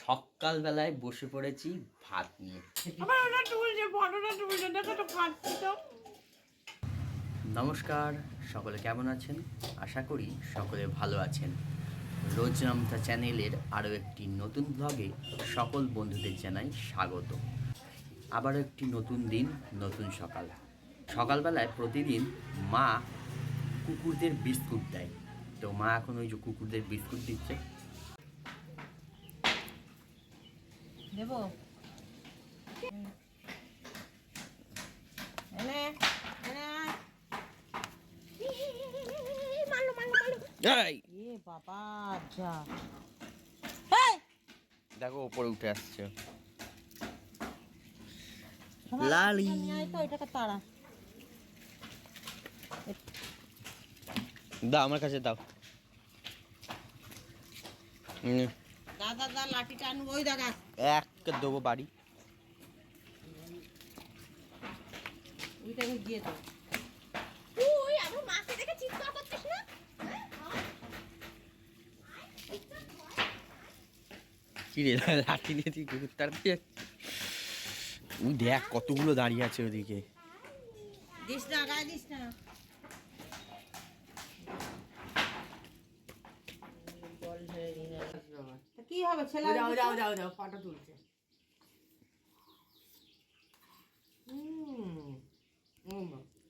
সকালবেলায় বসে পড়েছি ভাত নিয়ে। নমস্কার সকলে কেমন আছেন? আশা করি সকলে ভালো আছেন। রোজ নামতা চ্যানেলের আরও একটি নতুন ব্লগে সকল বন্ধুদের জানাই স্বাগত। আবারও একটি নতুন দিন নতুন সকাল। সকালবেলায় প্রতিদিন মা কুকুরদের বিস্কুট দেয়। তো মা এখন ওই যে কুকুরদের বিস্কুট দিচ্ছে। দেবো! দেখো ওপরে উঠে আসছে। লালি। দাও আমার কাছে দাও। হুম, দাদা দা আনু ওই দেখা এক দেবো বাড়ি। ওইটাকে গিয়ে দাও তুই আমার মাকে দেখে চিৎকার করছিস না? কি রে লাঠি তুই দেখ কতগুলো দাঁড়িয়ে আছে ওদিকে। দিস না গায়ে দিস না তা কি হবে ছেলে যাও যাও যাও যাও ফটো তুলছে।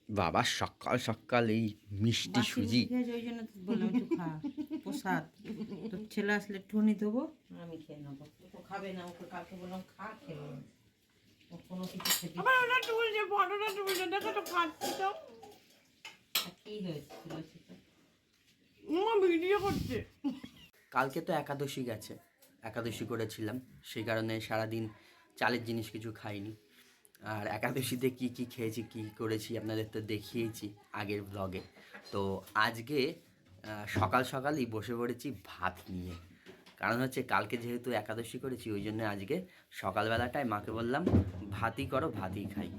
বাবা সকাল সকাল এই মিষ্টি সুজি। ওই জন্য বললাম একটু খা প্রসাদ। তোর ছেলে আসলে দেবো। আমি খেয়ে নেব। ও তো খাবে না ওকে কালকে বললাম খা খেলো ও কোনো কিছু খেতে আমার ওটা তুলছে ফটোটা তুলছে দেখো তো খাচ্ছি তো। কি ভিডিও করছে। কালকে তো একাদশী গেছে। একাদশী করেছিলাম। সেই কারণে সারাদিন চালের জিনিস কিছু খাইনি। আর একাদশীতে কি কি খেয়েছি, কি করেছি আপনাদের তো দেখিয়েছি আগের ব্লগে তো আজকে সকাল সকালই বসে পড়েছি ভাত নিয়ে। কারণ হচ্ছে কালকে যেহেতু একাদশী করেছি, ওই জন্য আজকে সকালবেলাটায় মাকে বললাম, ভাতই করো, ভাতই খাই।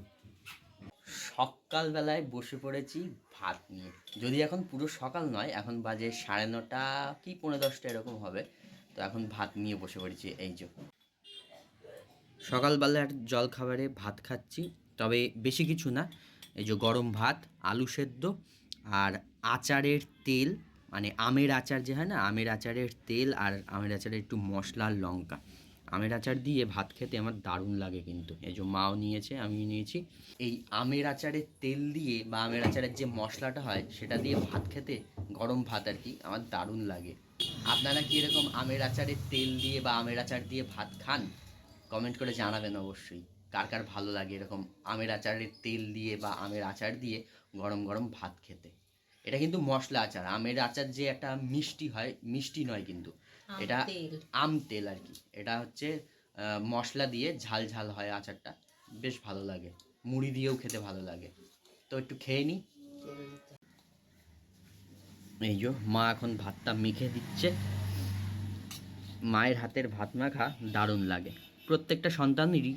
সকালবেলায় বসে পড়েছি ভাত নিয়ে। যদি এখন পুরো সকাল নয়, এখন বাজে সাড়ে নটা কি পনেরো দশটা এরকম হবে। তো এখন ভাত নিয়ে বসে পড়েছি, এই যে। সকালবেলার জল খাবারে ভাত খাচ্ছি, তবে বেশি কিছু না, এই যে গরম ভাত, আলু সেদ্ধ আর আচারের তেল মানে আমের আচার যে হয় না, আমের আচারের তেল আর আমের আচারের একটু মশলা লঙ্কা। আমের আচার দিয়ে ভাত খেতে আমার দারুণ লাগে কিন্তু। এই যে মাও নিয়েছে, আমিও নিয়েছি। এই আমের আচারের তেল দিয়ে বা আমের আচারের যে মশলাটা হয়, সেটা দিয়ে ভাত খেতে গরম ভাত আর কি আমার দারুণ লাগে। আপনারা কি এরকম আমের আচারের তেল দিয়ে বা আমের আচার দিয়ে ভাত খান? কমেন্ট করে জানাবেন অবশ্যই। কার কার ভালো লাগে এরকম আমের আচারের তেল দিয়ে বা আমের আচার দিয়ে গরম গরম ভাত খেতে? এটা কিন্তু মশলা আচার। আমের আচার যে একটা মিষ্টি হয়, মিষ্টি নয় কিন্তু। এটা আম তেল আর কি। এটা হচ্ছে মশলা দিয়ে ঝাল ঝাল হয় আচারটা। বেশ ভালো লাগে। মুড়ি দিয়েও খেতে ভালো লাগে। তো একটু খেয়ে নিই এই যে মা এখন ভাতটা মেখে দিচ্ছে। মায়ের হাতের ভাত মাখা দারুণ লাগে। প্রত্যেকটা সন্তানেরই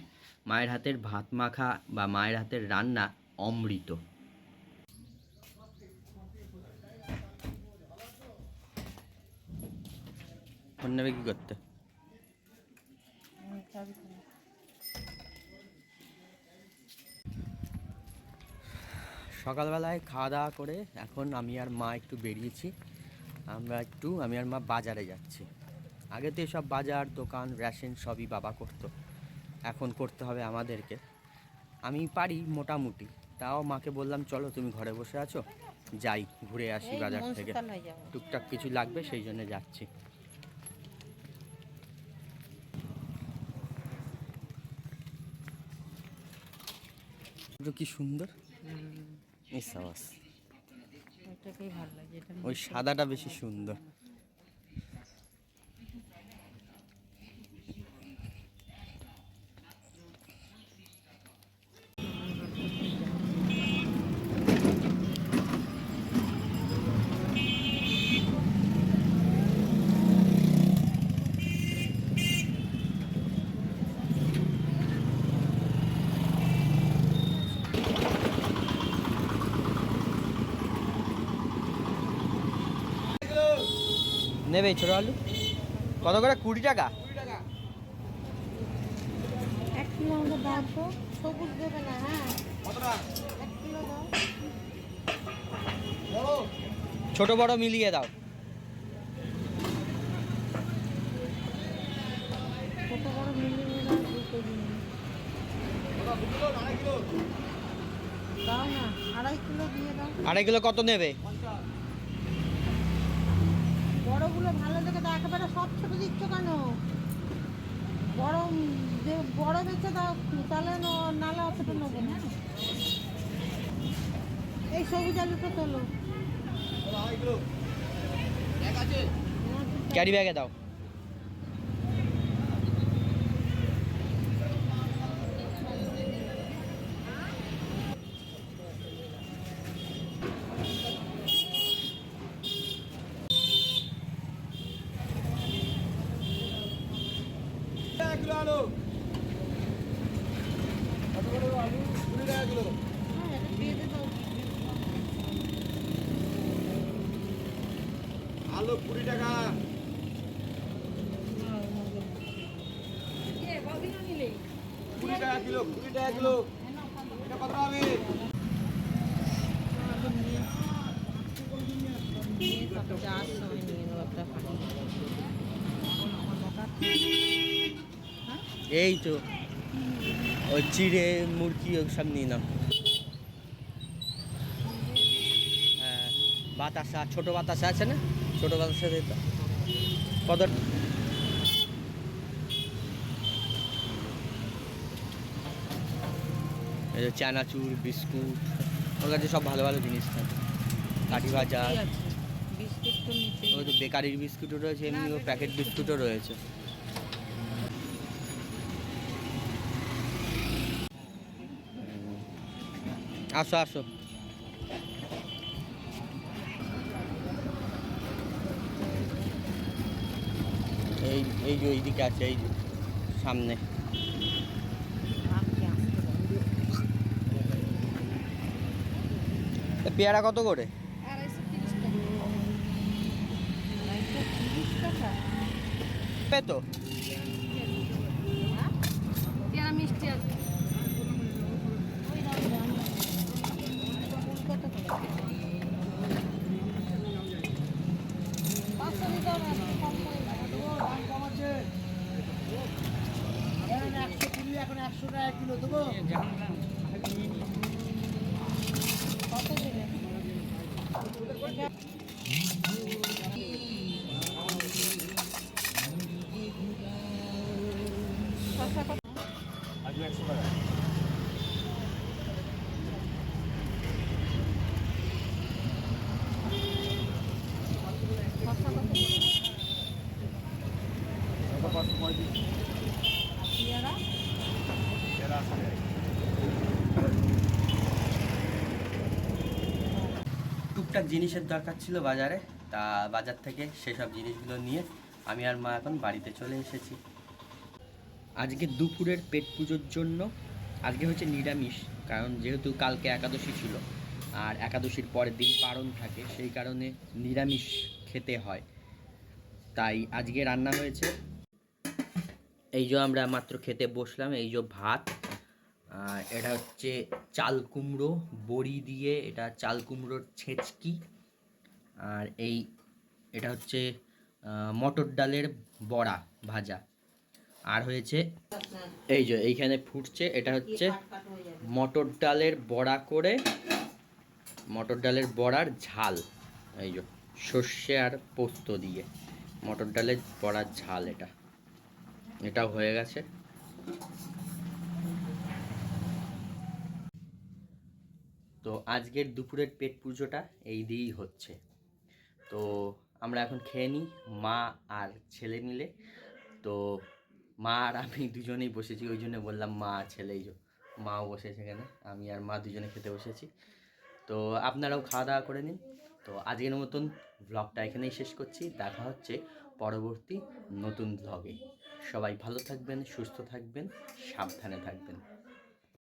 মায়ের হাতের ভাত মাখা বা মায়ের হাতের রান্না অমৃত। ফোন নেবে কি করতে। সকালবেলায় খাওয়া দাওয়া করে এখন আমি আর মা একটু বেরিয়েছি। আমরা একটু আমি আর মা বাজারে যাচ্ছি। আগে তো সব বাজার দোকান রেশন সবই বাবা করতো। এখন করতে হবে আমাদেরকে। আমি পারি মোটামুটি। তাও মাকে বললাম চলো তুমি ঘরে বসে আছো। যাই ঘুরে আসি বাজার থেকে। টুকটাক কিছু লাগবে সেই জন্য যাচ্ছি। পুরো কি সুন্দর? ইস আওয়াজ। ওই সাদাটা বেশি সুন্দর। নেবে ছোট আলু? কত করে? কুড়ি টাকা? হ্যাঁ। ছোট বড় মিলিয়ে দাও। আড়াই কিলো কত নেবে? বড়গুলো ভালো দেখে তো একেবারে সব ছোটো দিচ্ছ কেন? বড় যে বড় দিচ্ছে দাও তাহলে নালে অতটা নেব না। এই সবুজ আলুটা তোলো। ক্যারি ব্যাগে দাও হ্যাঁ এটা দিয়ে দে দাও আলু কুড়ি টাকা। কুড়ি টাকা কিলো কুড়ি টাকা কিলো। এটা কত হবে? এই তো। ওই চিড়ে মুরগি ওসব নিয়ে নাও। হ্যাঁ বাতাসা ছোট বাতাসা আছে না? ছোট বাতাসা দিত কত এই যে চানাচুর বিস্কুট ওর কাছে সব ভালো ভালো জিনিস থাকে। কাঠি ভাজা। ওই তো বেকারির বিস্কুটও রয়েছে এমনি ও প্যাকেট বিস্কুটও রয়েছে। আসো আসো। এই এই যে এইদিকে আছে, এই যে সামনে। পেয়ারা কত করে? পেতো? পেয়ারা মিষ্টি আছে ওই দাম দাম। কত করে? পাঁচশো দিতে হবে, একটু কম করে দেবো। একশো কুড়ি এখন একশো টাকা কিলো দেবো। একশো টাকা শসা কত করে? পাঁচশো পঁয়ত্রিশ আর পেয়ারা? তেরো আশি টাকা টুকটাক জিনিসের দরকার ছিল বাজারে। তা বাজার থেকে সেসব জিনিসগুলো নিয়ে আমি আর মা এখন বাড়িতে চলে এসেছি। আজকে দুপুরের পেট পুজোর জন্য আজকে হচ্ছে নিরামিষ, কারণ যেহেতু কালকে একাদশী ছিল আর একাদশীর পরের দিন পারণ থাকে, সেই কারণে নিরামিষ খেতে হয়। তাই আজকে রান্না হয়েছে। এই যে আমরা মাত্র খেতে বসলাম, এই যে ভাত এটা হচ্ছে চাল কুমড়ো, বড়ি দিয়ে এটা চাল কুমড়োর ছেঁচকি। আর এই এটা হচ্ছে মটর ডালের বড়া ভাজা। আর হয়েছে, এই যে এইখানে ফুটছে, এটা হচ্ছে। মটর ডালের বড়া করে, মটর ডালের বড়ার ঝাল। এই যে সর্ষে আর পোস্ত দিয়ে, মটর ডালের বড়ার ঝাল এটা। এটা হয়ে গেছে। তো আজকের দুপুরের পেট পুজোটা এই দিয়েই হচ্ছে। তো আমরা এখন খেয়ে নিই, মা আর ছেলে মিলে। তো মা আর আমি দুজনেই বসেছি, ওই জন্য বললাম মা আর ছেলে এই মাও বসেছে এখানে, আমি আর মা দুজনে খেতে বসেছি। তো আপনারাও খাওয়া দাওয়া করে নিন। তো আজকের মতন ব্লগটা এখানেই শেষ করছি। দেখা হচ্ছে পরবর্তী নতুন ব্লগে সবাই ভালো থাকবেন, সুস্থ থাকবেন, সাবধানে থাকবেন।